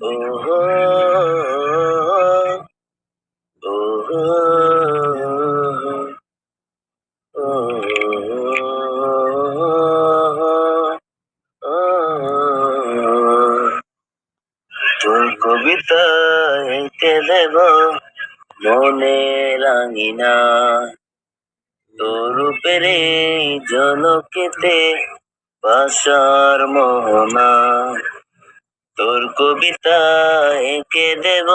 তোর কবিতা এঁকে দেব মনে রাঙিনা? তোর উপরে জলকেতে বাসার মোহনা। তোর কবিতা এঁকে দেব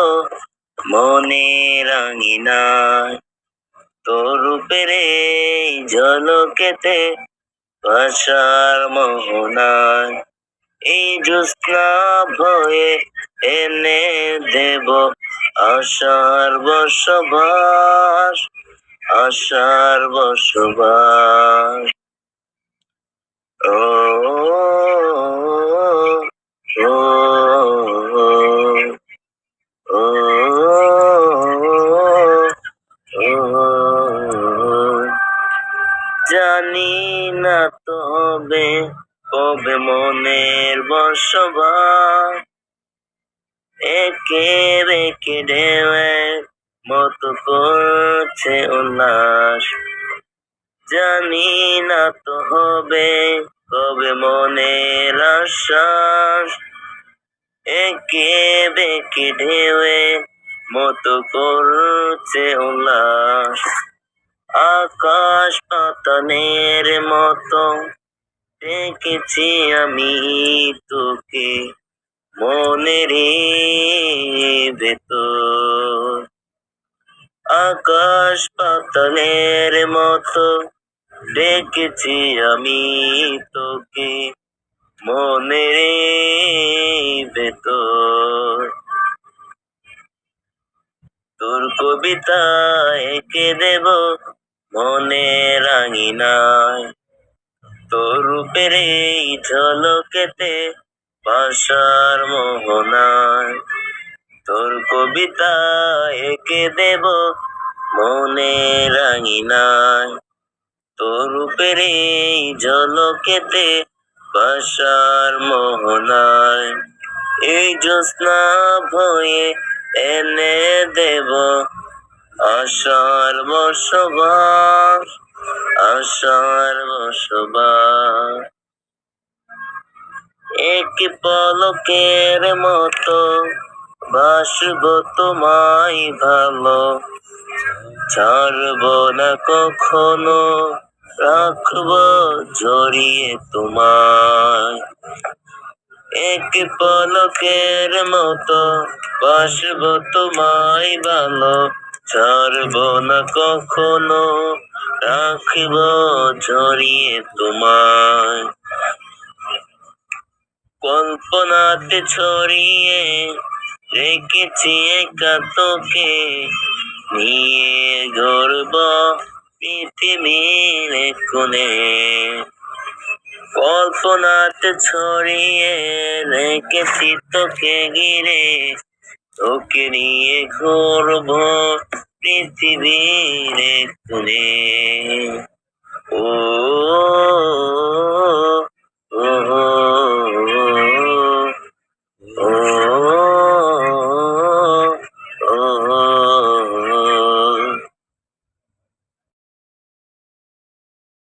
মনে রাঙিনা। তোর উপরে ঝলকেতে ভাষার মোহনায় এই জ্যোৎস্না ভয়ে এনে দেব আশার বসবাস আশার বসবাস। ও জানি না তবে কবে মনের বসবাস। একে রেখে ঢেউয়ে মতো করছে উল্লাস। জানি না তো হবে কবে মনের আশ্বাস। একে বেঁকে ঢেউয়ে মতো করছে উল্লাস। আকাশ পাতানের মতো দেখেছি আমি তোকে মনের ভেতর। আকাশ পাতালের মতো দেখেছি আমি তোকে মনের ভেতর। তোর কবিতা এঁকে দেব মনে রাঙিনায় তোর রূপের এই ঝলকেতে ভাষার মোহনায় তোর কবিতা একে দেব মনে রাঙিনায়। তোর রূপের এই ঝলকেতে ভাষার মোহনায় এই জ্যোৎস্না ভয়ে এনে দেব আশার বসবাস আশার বসবাস। এক পলকের মতো বাসব তোমায় ভালো। ছাড়ব না কখনো, রাখব জড়িয়ে তোমায়। এক পলকের মতো বাসব তোমায় ভালো। ছাড়ব না কখনো, রাখব জড়িয়ে তোমায়। কল্পনাতে ছড়িয়ে রেখেছি একা তোকে নিয়ে গর্ব পৃথিবীর কোণে। কল্পনাতে ছড়িয়ে রেখেছি তোকে ঘিরে, তোকে নিয়ে ঘুরব পৃথিবীর কোণে ও